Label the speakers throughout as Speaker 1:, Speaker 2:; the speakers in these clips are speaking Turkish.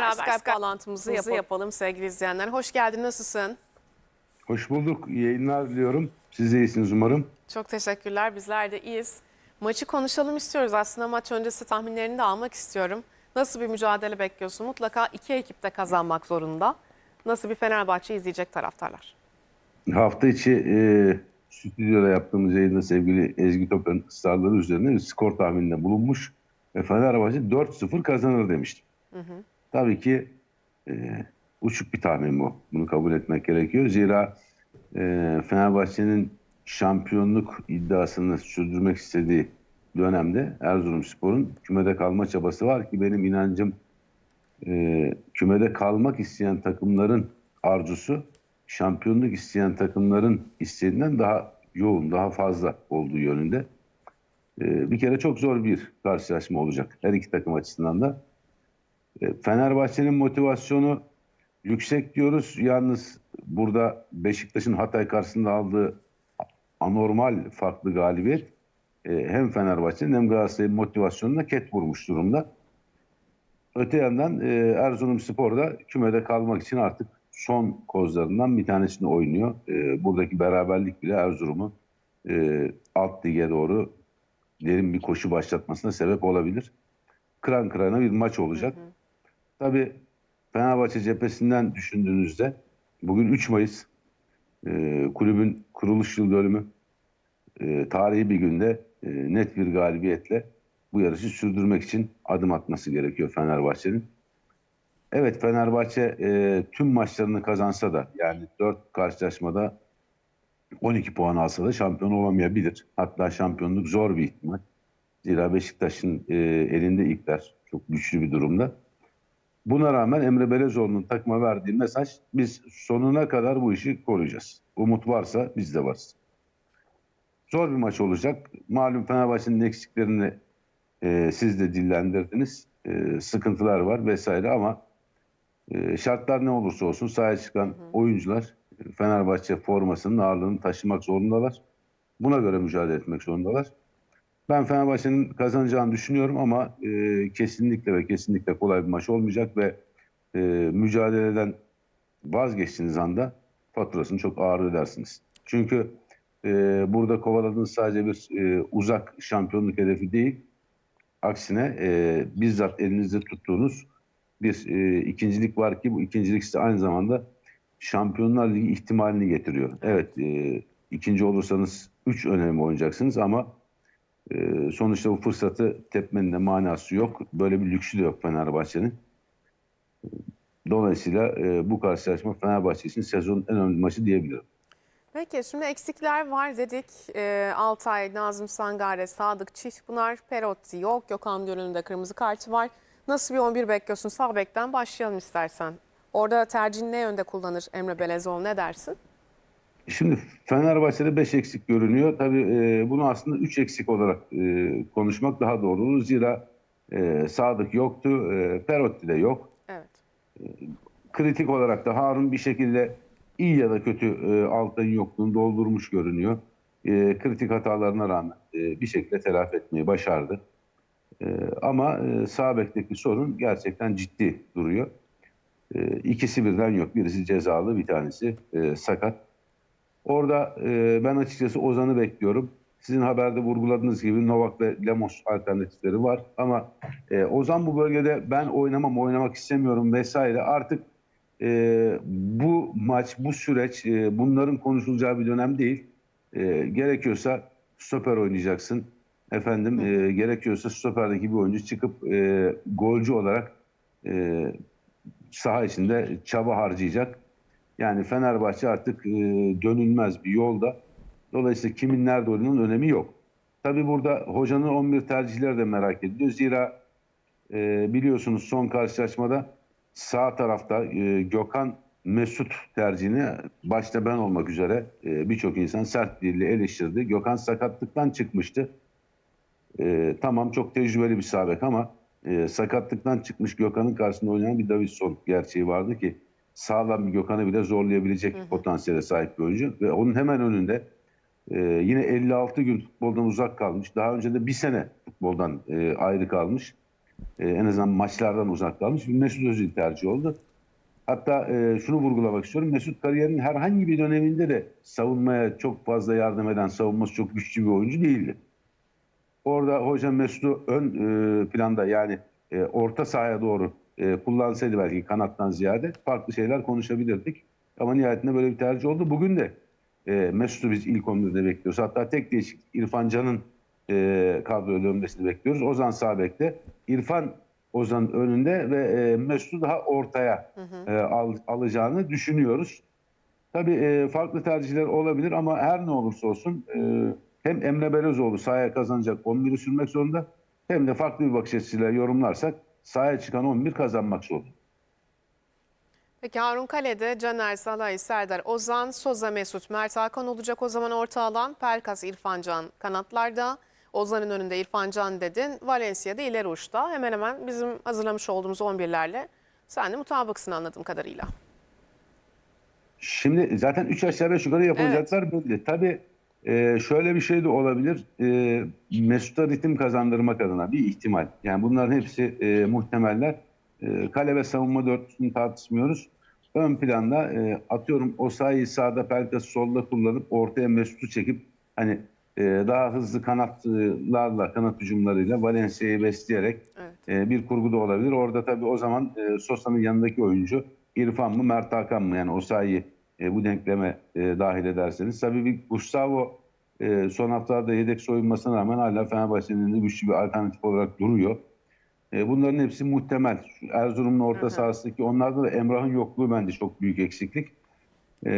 Speaker 1: beraber,
Speaker 2: Skype
Speaker 1: Skype
Speaker 2: bağlantımızı
Speaker 1: yapalım.
Speaker 2: yapalım.
Speaker 1: sevgili izleyenler. Hoş geldin, nasılsın?
Speaker 3: Hoş bulduk. İyi yayınlar diliyorum. Siz de iyisiniz umarım.
Speaker 1: Çok teşekkürler, bizler de iyiyiz. Maçı konuşalım istiyoruz. Aslında maç öncesi tahminlerini de almak istiyorum. Nasıl bir mücadele bekliyorsun? Mutlaka iki ekip de kazanmak zorunda. Nasıl bir Fenerbahçe izleyecek taraftarlar?
Speaker 3: Hafta içi e, stüdyoda yaptığımız yayında sevgili Ezgi Top'un ısrarları üzerine bir skor tahmininde bulunmuş. Ve Fenerbahçe 4-0 kazanır demiştim. Tabii ki e, uçuk bir tahmin bu. Bunu kabul etmek gerekiyor. Zira e, Fenerbahçe'nin şampiyonluk iddiasını sürdürmek istediği dönemde Erzurumspor'un kümede kalma çabası var ki benim inancım e, kümede kalmak isteyen takımların arzusu şampiyonluk isteyen takımların isteğinden daha yoğun, daha fazla olduğu yönünde. E, bir kere çok zor bir karşılaşma olacak her iki takım açısından da. E, Fenerbahçe'nin motivasyonu yüksek diyoruz. Yalnız burada Beşiktaş'ın Hatay karşısında aldığı anormal farklı galibiyet e, hem Fenerbahçe'nin hem Galatasaray'ın motivasyonuna ket vurmuş durumda. Öte yandan e, Erzurumspor da kümede kalmak için artık son kozlarından bir tanesini oynuyor. Buradaki beraberlik bile Erzurum'u alt lige doğru derin bir koşu başlatmasına sebep olabilir. Kıran kırana bir maç olacak. Tabii Fenerbahçe cephesinden düşündüğünüzde bugün 3 Mayıs e, kulübün kuruluş yıl dönümü e, tarihi bir günde e, net bir galibiyetle bu yarışı sürdürmek için adım atması gerekiyor Fenerbahçe'nin. Evet Fenerbahçe e, tüm maçlarını kazansa da yani 4 karşılaşmada 12 puan alsa da şampiyon olamayabilir. Hatta şampiyonluk zor bir ihtimal. Zira Beşiktaş'ın e, elinde ipler çok güçlü bir durumda. Buna rağmen Emre Belezoğlu'nun takıma verdiği mesaj biz sonuna kadar bu işi koruyacağız. Umut varsa biz de varız. Zor bir maç olacak. Malum Fenerbahçe'nin eksiklerini e, siz de dillendirdiniz. E, sıkıntılar var vesaire ama e, şartlar ne olursa olsun sahaya çıkan oyuncular e, Fenerbahçe formasının ağırlığını taşımak zorundalar. Buna göre mücadele etmek zorundalar. Ben Fenerbahçe'nin kazanacağını düşünüyorum ama e, kesinlikle ve kesinlikle kolay bir maç olmayacak ve e, mücadeleden vazgeçtiğiniz anda faturasını çok ağır ödersiniz. Çünkü e, burada kovaladığınız sadece bir e, uzak şampiyonluk hedefi değil, aksine e, bizzat elinizde tuttuğunuz bir e, ikincilik var ki bu ikincilik size aynı zamanda Şampiyonlar Ligi ihtimalini getiriyor. Evet, e, ikinci olursanız 3 önemli oynayacaksınız ama e, sonuçta bu fırsatı tepmenin de manası yok. Böyle bir lüksü de yok Fenerbahçe'nin. Dolayısıyla e, bu karşılaşma Fenerbahçe için sezonun en önemli maçı diyebilirim.
Speaker 1: Peki şimdi eksikler var dedik. E, Altay, Nazım Sangare, Sadık Çift bunlar. Perotti yok. Gökhan Gönül'ün de kırmızı kartı var. Nasıl bir 11 bekliyorsun? Sağ bekten başlayalım istersen. Orada tercihin ne yönde kullanır Emre Belezoğlu ne dersin?
Speaker 3: Şimdi Fenerbahçe'de 5 eksik görünüyor. Tabii e, bunu aslında 3 eksik olarak e, konuşmak daha doğru olur. Zira e, Sadık yoktu, e, Perotti de yok.
Speaker 1: Evet.
Speaker 3: Kritik olarak da Harun bir şekilde iyi ya da kötü e, Altay'ın yokluğunu doldurmuş görünüyor. E, kritik hatalarına rağmen e, bir şekilde telafi etmeyi başardı. E, ama e, sağ bekteki sorun gerçekten ciddi duruyor. E, ikisi birden yok. Birisi cezalı, bir tanesi e, sakat. Orada e, ben açıkçası Ozan'ı bekliyorum. Sizin haberde vurguladığınız gibi Novak ve Lemos alternatifleri var. Ama e, Ozan bu bölgede ben oynamam, oynamak istemiyorum vesaire. Artık e, bu maç, bu süreç e, bunların konuşulacağı bir dönem değil. E, gerekiyorsa stoper oynayacaksın. Efendim e, gerekiyorsa stoperdeki bir oyuncu çıkıp e, golcü olarak e, saha içinde çaba harcayacak. Yani Fenerbahçe artık e, dönülmez bir yolda. Dolayısıyla kimin nerede olduğunun önemi yok. Tabii burada hocanın 11 tercihleri de merak ediliyor. Zira e, biliyorsunuz son karşılaşmada sağ tarafta e, Gökhan Mesut tercihini başta ben olmak üzere e, birçok insan sert dille eleştirdi. Gökhan sakatlıktan çıkmıştı. E, tamam çok tecrübeli bir sabek ama e, sakatlıktan çıkmış Gökhan'ın karşısında oynayan bir Davidson gerçeği vardı ki sağlam bir Gökhan'ı bile zorlayabilecek potansiyele sahip bir oyuncu. Ve onun hemen önünde e, yine 56 gün futboldan uzak kalmış. Daha önce de bir sene futboldan e, ayrı kalmış. e, en azından maçlardan uzak kalmış Mesut Özil tercih oldu. Hatta e, şunu vurgulamak istiyorum. Mesut kariyerinin herhangi bir döneminde de savunmaya çok fazla yardım eden, savunması çok güçlü bir oyuncu değildi. Orada hocam Mesut'u ön e, planda yani e, orta sahaya doğru e, kullansaydı belki kanattan ziyade farklı şeyler konuşabilirdik. Ama nihayetinde böyle bir tercih oldu. Bugün de e, Mesut'u biz ilk 11'de bekliyoruz. Hatta tek değişik İrfan Can'ın e, kadroya dönmesini bekliyoruz. Ozan sağ bekte. İrfan Ozan önünde ve e, Mesut'u daha ortaya e, al, alacağını düşünüyoruz. Tabii e, farklı tercihler olabilir ama her ne olursa olsun e, hem Emre Belözoğlu sahaya kazanacak 11'i sürmek zorunda hem de farklı bir bakış açısıyla yorumlarsak sahaya çıkan 11 kazanmak zorunda.
Speaker 1: Peki Harun Kale'de Caner, Salahı, Serdar, Ozan, Soza, Mesut, Mert Hakan olacak o zaman orta alan. Pelkas, İrfan Can kanatlarda. Ozan'ın önünde İrfan Can dedin. Valencia'da ileri uçta. Hemen hemen bizim hazırlamış olduğumuz 11'lerle sen de mutabıksın anladığım kadarıyla.
Speaker 3: Şimdi zaten 3 aşağı 5 yukarı yapılacaklar belli. Tabii e, şöyle bir şey de olabilir. E, Mesut'a ritim kazandırmak adına bir ihtimal. Yani bunların hepsi e, muhtemeller. E, kale ve savunma dörtlüsünü tartışmıyoruz. Ön planda e, atıyorum Osayi sağda Pelkas solda kullanıp ortaya Mesut'u çekip hani e, daha hızlı kanatlarla, kanat hücumlarıyla Valencia'yı besleyerek
Speaker 1: Evet.
Speaker 3: e, bir kurgu da olabilir. Orada tabii o zaman e, Sosa'nın yanındaki oyuncu İrfan mı Mert Hakan mı? Yani Osayi e, bu denkleme e, dahil ederseniz. Tabii bir Gustavo e, son haftalarda yedek soyunmasına rağmen hala Fenerbahçe'nin de güçlü bir alternatif olarak duruyor. E, bunların hepsi muhtemel. Erzurum'un orta
Speaker 1: Hı hı.
Speaker 3: sahasındaki onlarda da Emrah'ın yokluğu bence çok büyük eksiklik. E,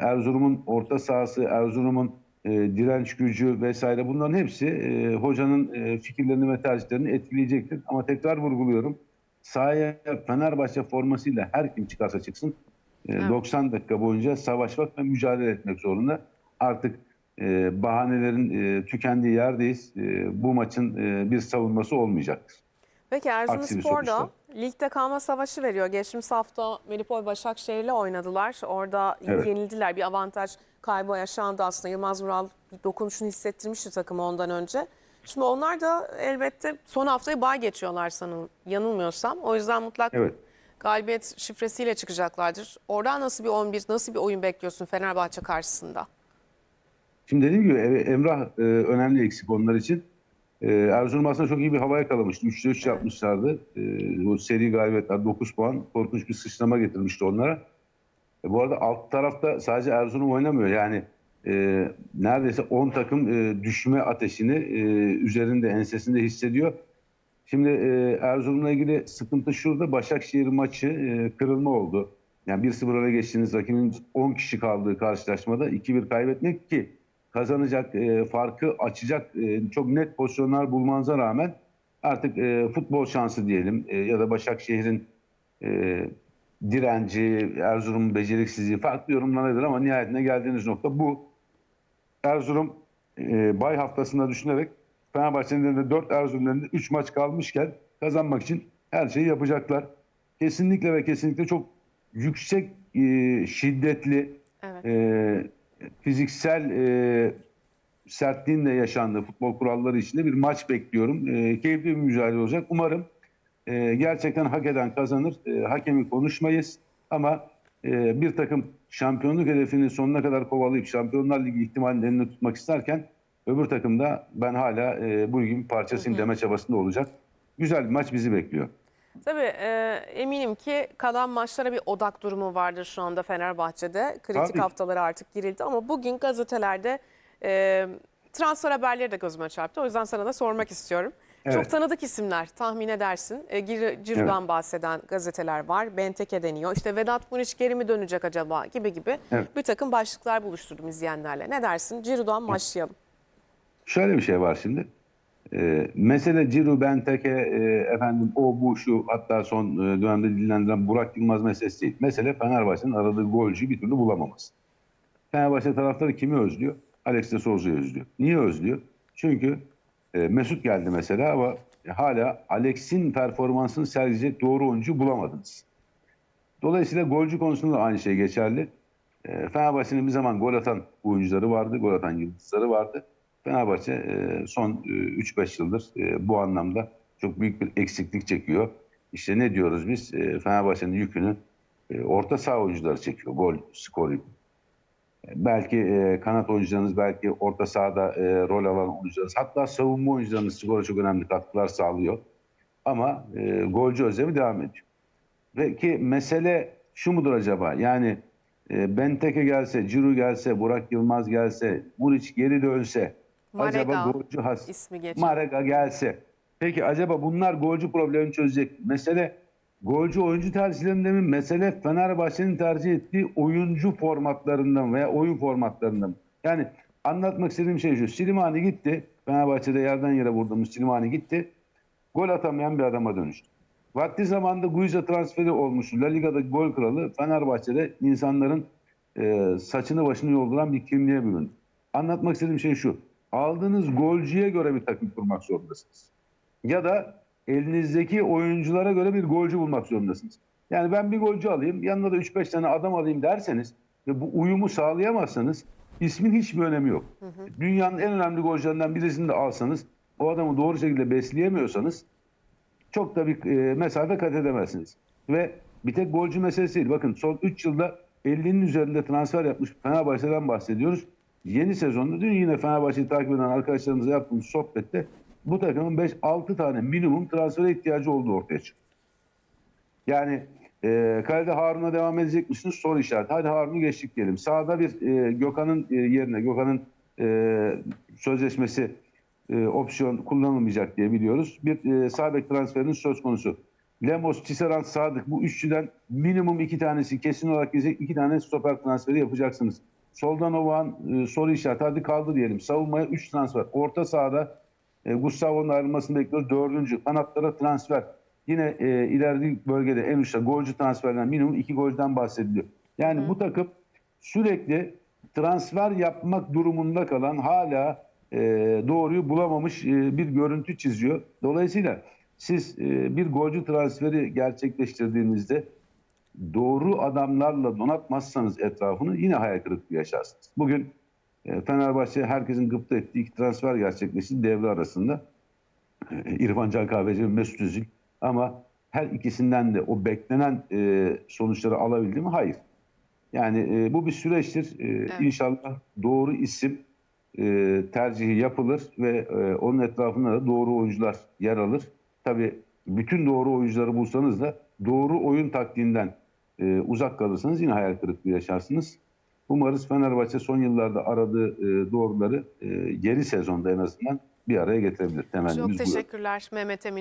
Speaker 3: Erzurum'un orta sahası, Erzurum'un e, direnç gücü vesaire bunların hepsi e, hocanın e, fikirlerini ve tercihlerini etkileyecektir. Ama tekrar vurguluyorum. Sahaya Fenerbahçe formasıyla her kim çıkarsa çıksın
Speaker 1: Evet.
Speaker 3: 90 dakika boyunca savaşmak ve mücadele etmek zorunda. Artık e, bahanelerin e, tükendiği yerdeyiz. E, bu maçın e, bir savunması olmayacaktır.
Speaker 1: Peki Erzurumspor da ligde kalma savaşı veriyor. Geçtiğimiz hafta Melipol Başakşehir'le oynadılar. Orada
Speaker 3: Evet.
Speaker 1: yenildiler. Bir avantaj kaybı yaşandı aslında. Yılmaz Vural dokunuşunu hissettirmişti takımı ondan önce. Şimdi onlar da elbette son haftayı bay geçiyorlar sanırım yanılmıyorsam. O yüzden mutlak
Speaker 3: Evet.
Speaker 1: Galibiyet şifresiyle çıkacaklardır. Oradan nasıl bir 11, nasıl bir oyun bekliyorsun Fenerbahçe karşısında?
Speaker 3: Şimdi dediğim gibi Emrah e, önemli eksik onlar için. E, Erzurum aslında çok iyi bir hava yakalamıştı. 3'te 3 yapmışlardı. E, bu seri galibiyetler 9 puan. Korkunç bir sıçrama getirmişti onlara. E, bu arada alt tarafta sadece Erzurum oynamıyor. Yani e, neredeyse 10 takım e, düşme ateşini e, üzerinde, ensesinde hissediyor. Şimdi e, Erzurum'la ilgili sıkıntı şurada. Başakşehir maçı e, kırılma oldu. Yani 1-0 öne geçtiğiniz rakibin 10 kişi kaldığı karşılaşmada 2-1 kaybetmek ki kazanacak, e, farkı açacak e, çok net pozisyonlar bulmanıza rağmen artık e, futbol şansı diyelim e, ya da Başakşehir'in e, direnci, Erzurum'un beceriksizliği farklı yorumlanabilir ama nihayetinde geldiğiniz nokta bu. Erzurum e, bay haftasında düşünerek Fenerbahçe'nin de 4 Erzurum'un de 3 maç kalmışken kazanmak için her şeyi yapacaklar. Kesinlikle ve kesinlikle çok yüksek e, şiddetli
Speaker 1: Evet.
Speaker 3: e, fiziksel e, sertliğin de yaşandığı futbol kuralları içinde bir maç bekliyorum. E, keyifli bir mücadele olacak. Umarım e, gerçekten hak eden kazanır. E, hakemi konuşmayız ama e, bir takım şampiyonluk hedefini sonuna kadar kovalayıp Şampiyonlar Ligi ihtimalini elinde tutmak isterken öbür takım da ben hala e, bu ligin parçasıyım deme çabasında olacak. Güzel bir maç bizi bekliyor.
Speaker 1: Tabii e, eminim ki kalan maçlara bir odak durumu vardır şu anda Fenerbahçe'de. Kritik
Speaker 3: Tabii.
Speaker 1: haftaları artık girildi ama bugün gazetelerde e, transfer haberleri de gözüme çarptı. O yüzden sana da sormak istiyorum. Çok
Speaker 3: Evet.
Speaker 1: tanıdık isimler tahmin edersin. E, Gir- Ciro'dan bahseden gazeteler var. Benteke deniyor. İşte Vedat Muriç geri mi dönecek acaba gibi gibi
Speaker 3: Evet.
Speaker 1: bir takım başlıklar buluşturdum izleyenlerle. Ne dersin? Ciro'dan başlayalım.
Speaker 3: Şöyle bir şey var şimdi. Ee, mesele Ciro Benteke, e, efendim o bu şu hatta son e, dönemde dillendiren Burak Yılmaz meselesi değil. Mesele Fenerbahçe'nin aradığı golcüyü bir türlü bulamaması. Fenerbahçe taraftarı kimi özlüyor? Alex de Souza'yı özlüyor. Niye özlüyor? Çünkü e, Mesut geldi mesela ama hala Alex'in performansını sergileyecek doğru oyuncu bulamadınız. Dolayısıyla golcü konusunda da aynı şey geçerli. E, Fenerbahçe'nin bir zaman gol atan oyuncuları vardı, gol atan yıldızları vardı. Fenerbahçe e, son e, 3-5 yıldır e, bu anlamda çok büyük bir eksiklik çekiyor. İşte ne diyoruz biz? E, Fenerbahçe'nin yükünü e, orta saha oyuncuları çekiyor. Gol, skor yükü. E, Belki e, kanat oyuncularınız, belki orta sahada e, rol alan oyuncularınız, hatta savunma oyuncularınız skora çok önemli katkılar sağlıyor. Ama e, golcü özlemi devam ediyor. Ve ki mesele şu mudur acaba? Yani e, Benteke gelse, Ciro gelse, Burak Yılmaz gelse, Muriç geri dönse,
Speaker 1: Marega
Speaker 3: acaba golcü has
Speaker 1: ismi geçiyor.
Speaker 3: Marega gelse. Peki acaba bunlar golcü problemini çözecek. mi? Mesele golcü oyuncu tercihlerinde mi? Mesele Fenerbahçe'nin tercih ettiği oyuncu formatlarından veya oyun formatlarından mı? Yani anlatmak istediğim şey şu. Silimani gitti. Fenerbahçe'de yerden yere vurduğumuz Silimani gitti. Gol atamayan bir adama dönüştü. Vakti zamanında Guiza transferi olmuştu. La Liga'daki gol kralı Fenerbahçe'de insanların e, saçını başını yolduran bir kimliğe büründü. Anlatmak istediğim şey şu. Aldığınız golcüye göre bir takım kurmak zorundasınız. Ya da elinizdeki oyunculara göre bir golcü bulmak zorundasınız. Yani ben bir golcü alayım, yanına da 3-5 tane adam alayım derseniz ve bu uyumu sağlayamazsanız ismin hiçbir önemi yok. Dünyanın en önemli golcülerinden birisini de alsanız o adamı doğru şekilde besleyemiyorsanız çok da bir e, mesafe kat edemezsiniz. Ve bir tek golcü meselesi değil. Bakın son 3 yılda 50'nin üzerinde transfer yapmış Fenerbahçe'den bahsediyoruz. Yeni sezonda dün yine Fenerbahçe'yi takip eden arkadaşlarımızla yaptığımız sohbette bu takımın 5-6 tane minimum transfere ihtiyacı olduğu ortaya çıktı. Yani e, kalede Harun'a devam edecek misiniz? Soru işareti. Hadi Harun'u geçtik diyelim. Sağda bir e, Gökhan'ın e, yerine, Gökhan'ın e, sözleşmesi e, opsiyon kullanılmayacak diye biliyoruz. Bir e, sağ bek transferinin söz konusu. Lemos, Tisserand, Sadık bu üçlüden minimum iki tanesi kesin olarak gelecek. iki tane stoper transferi yapacaksınız. Soldan Ovan e, soru işareti. Hadi kaldı diyelim. Savunmaya 3 transfer. Orta sahada e, Gustavo'nun ayrılmasını bekliyoruz. Dördüncü. Kanatlara transfer. Yine e, ileride bölgede en uçta golcü transferden minimum iki golcüden bahsediliyor. Yani bu takım sürekli transfer yapmak durumunda kalan hala e, doğruyu bulamamış e, bir görüntü çiziyor. Dolayısıyla siz e, bir golcü transferi gerçekleştirdiğinizde doğru adamlarla donatmazsanız etrafını yine hayal kırıklığı yaşarsınız. Bugün e, Fenerbahçe herkesin gıpta ettiği iki transfer gerçekleşti devre arasında. E, İrfan Can Kahveci ve Mesut Özil. Ama her ikisinden de o beklenen e, sonuçları alabildi mi? Hayır. Yani bu bir süreçtir. E, İnşallah doğru isim tercihi yapılır ve onun etrafında da doğru oyuncular yer alır. Tabii bütün doğru oyuncuları bulsanız da doğru oyun taktiğinden e, uzak kalırsanız yine hayal kırıklığı yaşarsınız. Umarız Fenerbahçe son yıllarda aradığı e, doğruları e, geri sezonda en azından bir araya getirebilir. Temennimiz
Speaker 1: Çok
Speaker 3: bu
Speaker 1: teşekkürler Mehmet Emin